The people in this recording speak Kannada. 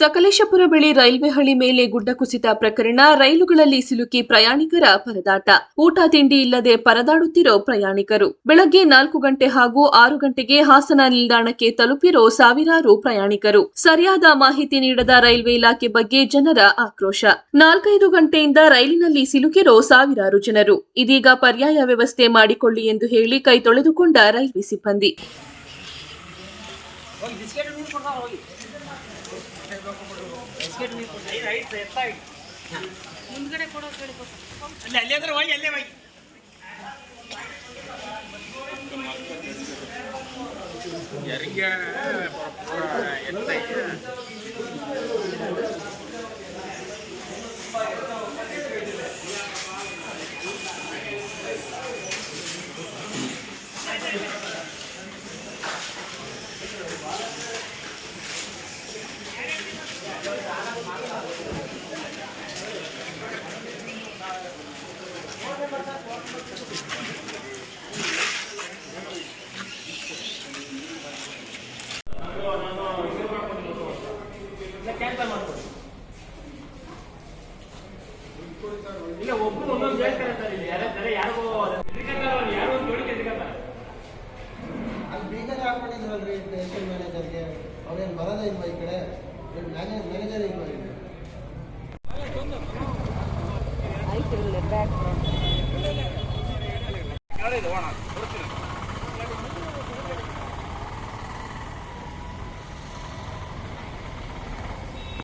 ಸಕಲೇಶಪುರ ಬಳಿ ರೈಲ್ವೆ ಹಳಿ ಮೇಲೆ ಗುಡ್ಡ ಕುಸಿತ ಪ್ರಕರಣ, ರೈಲುಗಳಲ್ಲಿ ಸಿಲುಕಿ ಪ್ರಯಾಣಿಕರ ಪರದಾಟ. ಊಟ, ತಿಂಡಿ ಇಲ್ಲದೆ ಪರದಾಡುತ್ತಿರೋ ಪ್ರಯಾಣಿಕರು. ಬೆಳಗ್ಗೆ ನಾಲ್ಕು ಗಂಟೆ ಹಾಗೂ ಆರು ಗಂಟೆಗೆ ಹಾಸನ ನಿಲ್ದಾಣಕ್ಕೆ ತಲುಪಿರೋ ಸಾವಿರಾರು ಪ್ರಯಾಣಿಕರು. ಸರಿಯಾದ ಮಾಹಿತಿ ನೀಡದ ರೈಲ್ವೆ ಇಲಾಖೆ ಬಗ್ಗೆ ಜನರ ಆಕ್ರೋಶ. ನಾಲ್ಕೈದು ಗಂಟೆಯಿಂದ ರೈಲಿನಲ್ಲಿ ಸಿಲುಕಿರೋ ಸಾವಿರಾರು ಜನರು. ಇದೀಗ ಪರ್ಯಾಯ ವ್ಯವಸ್ಥೆ ಮಾಡಿಕೊಳ್ಳಿ ಎಂದು ಹೇಳಿ ಕೈ ತೊಳೆದುಕೊಂಡ ರೈಲ್ವೆ ಸಿಬ್ಬಂದಿ. ಹೋಗಿ ಬಿಸ್ಕೆಟ್ ನೀರು ಕೊಡ್ತಾರ ಹೋಗಿ? ಬಿಸ್ಕೆಟ್ ನೀರು ಕೊಡ್ತಾರೆ ರೈಟ್ ಎತ್ತ ಮುಂದ್ಗಡೆ ಕೊಡೋ ಕೇಳಿ ಅಲ್ಲಿ ಅಲ್ಲಿ ಅಂದ್ರೆ ಹೋಗಿ ಅಲ್ಲೇ ಹೋಗಿ. ಯಾರಿಗೆ? ಇಲ್ಲ ಒಬ್ಬರು ಒಂದೊಂದು ಹೇಳ್ತಾರೆ ಸರ್ ಇಲ್ಲಿ ಯಾರ ಬೇರೆ ಯಾರಿಗೋ ಅವ್ರು ಯಾರೋ ಒಂದು ನೋಡಿ ಎದ್ಕೋತಾರೆ ಅಲ್ಲಿ ಬೀಗರ್ ಹಾಕೊಂಡಿದ್ರಲ್ರಿ ಸ್ಟೇಷನ್ ಮ್ಯಾನೇಜರ್ಗೆ ಅವ್ರೇನು ಬರೋದೇ ಇಲ್ವಾ ಈ ಕಡೆ ಮ್ಯಾನೇಜ್ ಮ್ಯಾನೇಜರ್ ಇಲ್ವಾ ಇಲ್ಲಿ ಆಯ್ತು ಇಲ್ಲಿ ಬ್ಯಾಕ್ ಗಾಡಿ ಹೋಗೋಣ